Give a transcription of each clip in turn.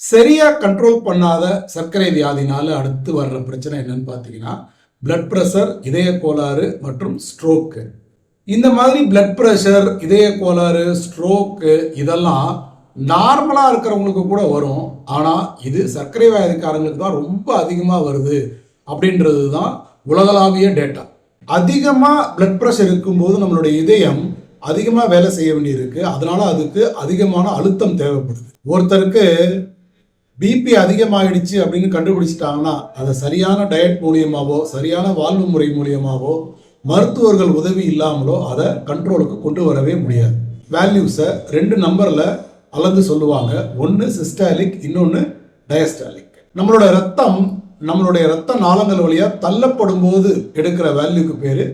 சரியா கண்ட்ரோல் பண்ணாத சர்க்கரை வியாதினால அடுத்து வர்ற பிரச்சனை என்னன்னு பார்த்தீங்கன்னா பிளட் ப்ரெஷர் இதய கோளாறு மற்றும் ஸ்ட்ரோக்கு இந்த மாதிரி பிளட் ப்ரெஷர் இதய கோளாறு ஸ்ட்ரோக்கு இதெல்லாம் நார்மலாக இருக்கிறவங்களுக்கு கூட வரும். ஆனால் இது சர்க்கரை வியாதிக்காரங்களுக்கு தான் ரொம்ப அதிகமாக வருது அப்படின்றது தான் உலகளாவிய டேட்டா அதிகமாக பிளட் ப்ரெஷர் இருக்கும்போது நம்மளுடைய இதயம் அதிகமாக வேலை செய்ய வேண்டியிருக்கு. அதனால் அதுக்கு அதிகமான அழுத்தம் தேவைப்படுது. ஒருத்தருக்கு பிபி அதிகமாகிடுச்சு அப்படின்னு கண்டுபிடிச்சிட்டாங்கன்னா அதை சரியான டயட் மூலியமாவோ சரியான வாழ்வு முறை மூலியமாகவோ மருத்துவர்கள் உதவி இல்லாமலோ அதை கண்ட்ரோலுக்கு கொண்டு வரவே முடியாது. வேல்யூஸை ரெண்டு நம்பரில் அளந்து சொல்லுவாங்க. ஒன்று சிஸ்டாலிக் இன்னொன்று டயஸ்டாலிக் நம்மளோட ரத்தம் நம்மளுடைய ரத்த நாளங்கள் வழியாக தள்ளப்படும் போது எடுக்கிற வேல்யூக்கு பேர்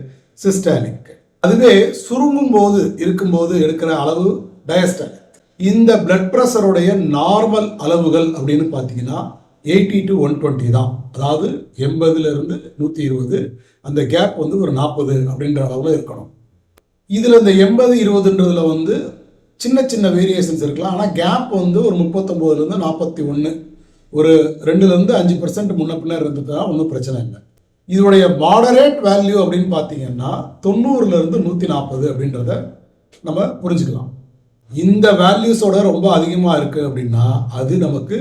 சிஸ்டாலிக் அதுவே சுருங்கும் போது இருக்கும்போது எடுக்கிற அளவு டயஸ்டாலிக் இந்த பிளட் ப்ரெஷருடைய நார்மல் அளவுகள் அப்படின்னு பார்த்தீங்கன்னா எயிட்டி டு ஒன் டுவெண்ட்டி தான். அதாவது எண்பதுலேருந்து நூற்றி இருபது அந்த கேப் வந்து ஒரு நாற்பது அப்படின்ற அளவில் இருக்கணும். இதில் இந்த எண்பது இருபதுன்றதுல வந்து சின்ன சின்ன வேரியேஷன்ஸ் இருக்கலாம். ஆனால் கேப் வந்து ஒரு முப்பத்தொம்போதுலேருந்து நாற்பத்தி ஒன்று ஒரு ரெண்டுலேருந்து அஞ்சு பர்சன்ட் முன்ன பின்ன இருந்ததுனா ஒன்றும் பிரச்சனை இல்லை. இதோடைய மாடரேட் வேல்யூ அப்படின்னு பார்த்தீங்கன்னா தொண்ணூறுலேருந்து நூற்றி நாற்பது அப்படின்றத நம்ம புரிஞ்சுக்கலாம். இந்த வேல்யூஸோட ரொம்ப அதிகமாக இருக்குது அப்படின்னா அது நமக்கு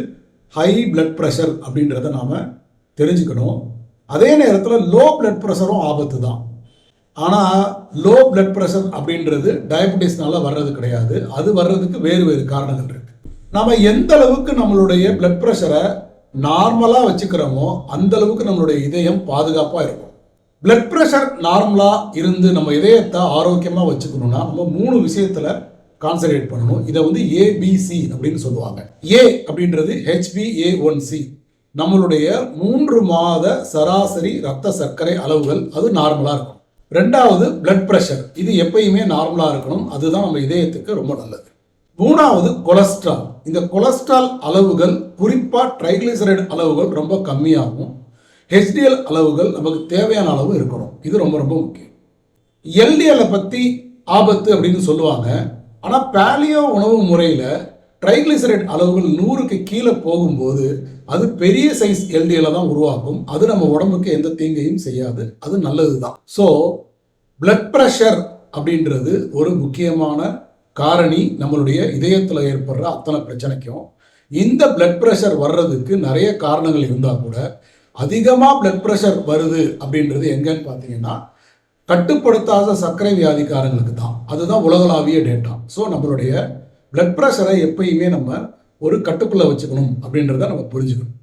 ஹை பிளட் ப்ரெஷர் அப்படின்றத நாம் தெரிஞ்சுக்கணும். அதே நேரத்தில் லோ பிளட் ப்ரெஷரும் ஆபத்து தான். ஆனால் லோ பிளட் ப்ரெஷர் அப்படின்றது டயபெட்டிஸ்னால வர்றது கிடையாது. அது வர்றதுக்கு வேறு வேறு காரணங்கள் இருக்கு. நம்ம எந்த அளவுக்கு நம்மளுடைய பிளட் ப்ரெஷரை நார்மலாக வச்சுக்கிறோமோ அந்த அளவுக்கு நம்மளுடைய இதயம் பாதுகாப்பாக இருக்கும். பிளட் ப்ரெஷர் நார்மலாக இருந்து நம்ம இதயத்தை ஆரோக்கியமாக வச்சுக்கணும்னா நம்ம மூணு விஷயத்தில் கான்சன்ட்ரேட் பண்ணணும். இதை வந்து ஏபிசி அப்படின்னு சொல்லுவாங்க. ஏ அப்படின்றது ஹெச்பிஏ ஒன் சி நம்மளுடைய மூன்று மாத சராசரி ரத்த சர்க்கரை அளவுகள் அது நார்மலாக இருக்கும். ரெண்டாவது பிளட் ப்ரெஷர் இது எப்பயுமே நார்மலாக இருக்கணும். அதுதான் நம்ம இதயத்துக்கு ரொம்ப நல்லது. மூணாவது கொலஸ்ட்ரால் இந்த கொலஸ்ட்ரால் அளவுகள் குறிப்பாக ட்ரைக்ளிசரைடு அளவுகள் ரொம்ப கம்மியாகும். ஹெச்டிஎல் அளவுகள் நமக்கு தேவையான அளவு இருக்கணும். இது ரொம்ப ரொம்ப முக்கியம். எல்டிஎல்லை பற்றி ஆபத்து அப்படின்னு சொல்லுவாங்க. ஆனால் பேலியோ உணவு முறையில் ட்ரைக்ளிசரைட் அளவுகள் நூறுக்கு கீழே போகும்போது அது பெரிய சைஸ் எல்டிஎல்லை தான் உருவாக்கும் அது நம்ம உடம்புக்கு எந்த தீங்கையும் செய்யாது. அது நல்லது தான் ஸோ பிளட் ப்ரெஷர் அப்படின்றது ஒரு முக்கியமான காரணி நம்மளுடைய இதயத்தில் ஏற்படுற அத்தனை பிரச்சனைக்கும். இந்த பிளட் ப்ரெஷர் வர்றதுக்கு நிறைய காரணங்கள் இருந்தால் கூட அதிகமாக பிளட் ப்ரெஷர் வருது அப்படின்றது எங்கன்னு பார்த்தீங்கன்னா கட்டுப்படுத்தாத சர்க்கரை வியாதிக்காரங்களுக்கு தான். அதுதான் உலகளாவிய டேட்டா ஸோ நம்மளுடைய பிளட் ப்ரெஷரை எப்பயுமே நம்ம ஒரு கட்டுக்குள்ளே வச்சுக்கணும் அப்படின்றத நம்ம புரிஞ்சுக்கணும்.